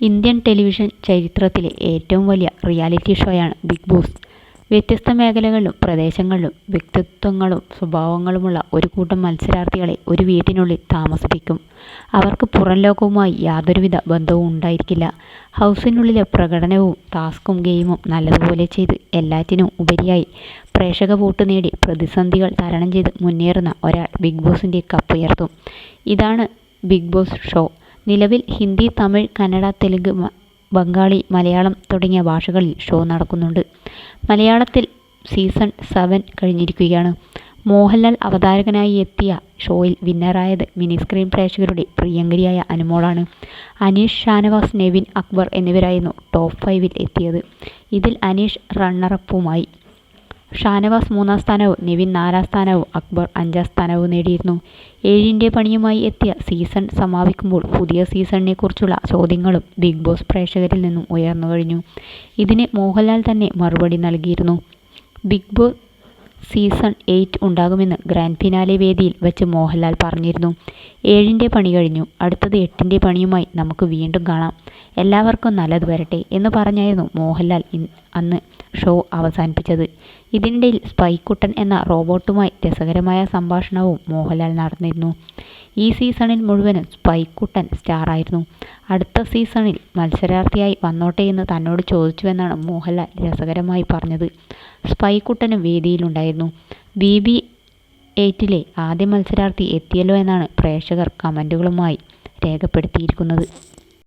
Indian television ചരിത്രത്തിലെ ഏറ്റവും വലിയ റിയാലിറ്റി ഷോയാണ് ബിഗ് ബോസ്. വ്യത്യസ്ത മേഖലകളിലും പ്രദേശങ്ങളിലും വ്യക്തിത്വങ്ങളും സ്വഭാവങ്ങളുമുള്ള ഒരു കൂട്ടം മത്സരാർത്ഥികളെ ഒരു വീട്ടിനുള്ളിൽ താമസിപ്പിക്കും. അവർക്ക് പുറം ലോകവുമായി യാതൊരുവിധ ബന്ധവും ഉണ്ടായിരിക്കില്ല. ഹൗസിനുള്ളിലെ പ്രകടനവും ടാസ്കും ഗെയിമും നല്ലതുപോലെ ചെയ്ത് എല്ലാറ്റിനും ഉപരിയായി പ്രേക്ഷക വോട്ട് നേടി പ്രതിസന്ധികൾ തരണം ചെയ്ത് മുന്നേറുന്ന ഒരാൾ ബിഗ് ബോസിന്റെ കപ്പുയർത്തും. ഇതാണ് ബിഗ് ബോസ് ഷോ. നിലവിൽ ഹിന്ദി, തമിഴ്, കന്നഡ, തെലുങ്ക്, ബംഗാളി, മലയാളം തുടങ്ങിയ ഭാഷകളിൽ ഷോ നടക്കുന്നുണ്ട്. മലയാളത്തിൽ സീസൺ സെവൻ കഴിഞ്ഞിരിക്കുകയാണ്. മോഹൻലാൽ അവതാരകനായി എത്തിയ ഷോയിൽ വിന്നറായത് മിനി സ്ക്രീൻ പ്രേക്ഷകരുടെ പ്രിയങ്കരിയായ അനുമോളാണ്. അനീഷ്, ഷാനവാസ്, നെവിൻ, അക്ബർ എന്നിവരായിരുന്നു ടോപ്പ് ഫൈവിൽ എത്തിയത്. ഇതിൽ അനീഷ് റണ്ണറപ്പുമായി. ഷാനവാസ് മൂന്നാം സ്ഥാനവും നിവിൻ നാലാം സ്ഥാനവും അക്ബർ അഞ്ചാം സ്ഥാനവും നേടിയിരുന്നു. ഏഴിന്റെ പണിയുമായി എത്തിയ സീസൺ സമാപിക്കുമ്പോൾ പുതിയ സീസണിനെക്കുറിച്ചുള്ള ചോദ്യങ്ങളും ബിഗ് ബോസ് പ്രേക്ഷകരിൽ നിന്നും ഉയർന്നു കഴിഞ്ഞു ഇതിന് മോഹൻലാൽ തന്നെ മറുപടി നൽകിയിരുന്നു. ബിഗ് ബോസ് സീസൺ എയ്റ്റ് ഉണ്ടാകുമെന്ന് ഗ്രാൻഡ് ഫിനാലെ വേദിയിൽ വെച്ച് മോഹൻലാൽ പറഞ്ഞിരുന്നു. ഏഴിന്റെ പണി കഴിഞ്ഞു. അടുത്തത് എട്ടിന്റെ പണിയുമായി നമുക്ക് വീണ്ടും കാണാം. എല്ലാവർക്കും നല്ലത് വരട്ടെ എന്ന് പറഞ്ഞായിരുന്നു മോഹൻലാൽ അന്ന് ഷോ അവസാനിപ്പിച്ചത്. ഇതിനിടയിൽ സ്പൈക്കുട്ടൻ എന്ന റോബോട്ടുമായി രസകരമായ സംഭാഷണവും മോഹൻലാൽ നടന്നിരുന്നു ഈ സീസണിൽ മുഴുവനും സ്പൈക്കുട്ടൻ സ്റ്റാറായിരുന്നു. അടുത്ത സീസണിൽ മത്സരാർത്ഥിയായി വന്നോട്ടെയെന്ന് തന്നോട് ചോദിച്ചുവെന്നാണ് മോഹൻലാൽ രസകരമായി പറഞ്ഞത്. സ്പൈക്കുട്ടനും വേദിയിലുണ്ടായിരുന്നു. ബിബി എയ്റ്റിലെ ആദ്യ മത്സരാർത്ഥി എത്തിയല്ലോ എന്നാണ് പ്രേക്ഷകർ കമന്റുകളുമായി രേഖപ്പെടുത്തിയിരിക്കുന്നത്.